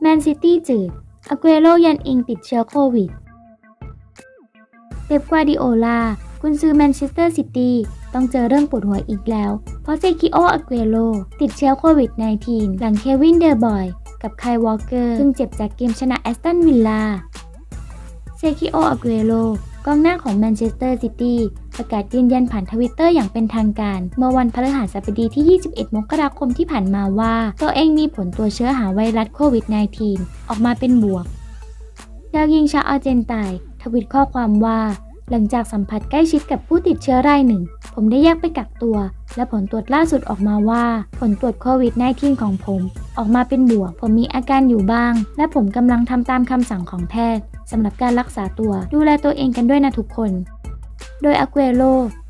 แมนซิตี้จืดอ g เกโรยันอิงติดเชื้อโควิด เปปกวาดิโอลากุนซือแมนเชสเตอร์ซิตี้ต้องเจอเรื่องปวดหัวอีกแล้ว เพราะเซคิโออาเกโรติดเชื้อโควิด -19 หลังเควินเดอร์บอย กับไคลวอลเกอร์ซึ่งเจ็บจากเกมชนะแอสตันวิลลาเซคิโออาเกโรกองหน้าของแมนเชสเตอร์ซิตี้ ประกาศยืนยันผ่านทวิตเตอร์อย่างเป็นทางการ เมื่อวันพฤหัสบดีที่ 21 มกราคมที่ผ่านมาว่า ตัวเองมีผลตัวเชื้อหาไวรัสโควิด -19 ออกมาเป็นบวกดาวยิงชาอาร์เจนไตทวิตข้อความว่า หลังจากสัมผัสใกล้ชิดกับผู้ติดเชื้อรายหนึ่ง ผมได้แยกไปกักตัว และผลตรวจล่าสุดออกมาว่า ผลตรวจโควิด -19 ของผม ออกมาเป็นบวก ผมมีอาการอยู่บ้าง และผมกำลังทำตามคำสั่งของแพทย์สำหรับการรักษาตัว ดูแลตัวเองกันด้วยนะทุกคน โดยอาเกโร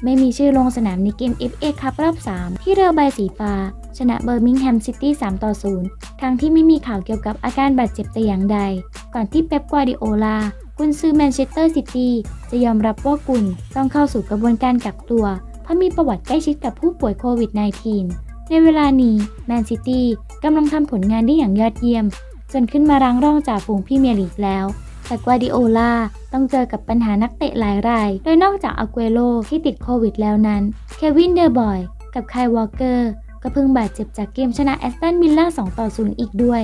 ไม่มีชื่อลงสนามในเกม FA คัพรอบ 3 ที่เรือใบสีฟ้า ชนะเบอร์มิงแฮมซิตี้ 3 ต่อ 0 ทั้งที่ไม่มีข่าวเกี่ยวกับอาการบาดเจ็บแต่อย่างใด ก่อนที่เป๊ปกวาดิโอลากุนซือแมนเชสเตอร์ซิตี้จะยอมรับว่ากุนต้องเข้าสู่กระบวนการกักตัว เพราะมีประวัติใกล้ชิดกับผู้ป่วยโควิด -19 ในเวลานี้แมนซิตี้กำลังทำผลงานได้อย่างยอดเยี่ยม จนขึ้นมารั้งร่องจ่าฝูงพรีเมียร์ลีกแล้ว แต่กวาดิโอลาต้องเจอกับปัญหานักเตะหลายราย โดยนอกจากอาเกโรที่ติดโควิดแล้วนั้น เควินเดอร์บอย กับไคลวอลเกอร์ ก็เพิ่งบาดเจ็บจากเกมชนะแอสตันวิลล่า2ต่อ0อีกด้วย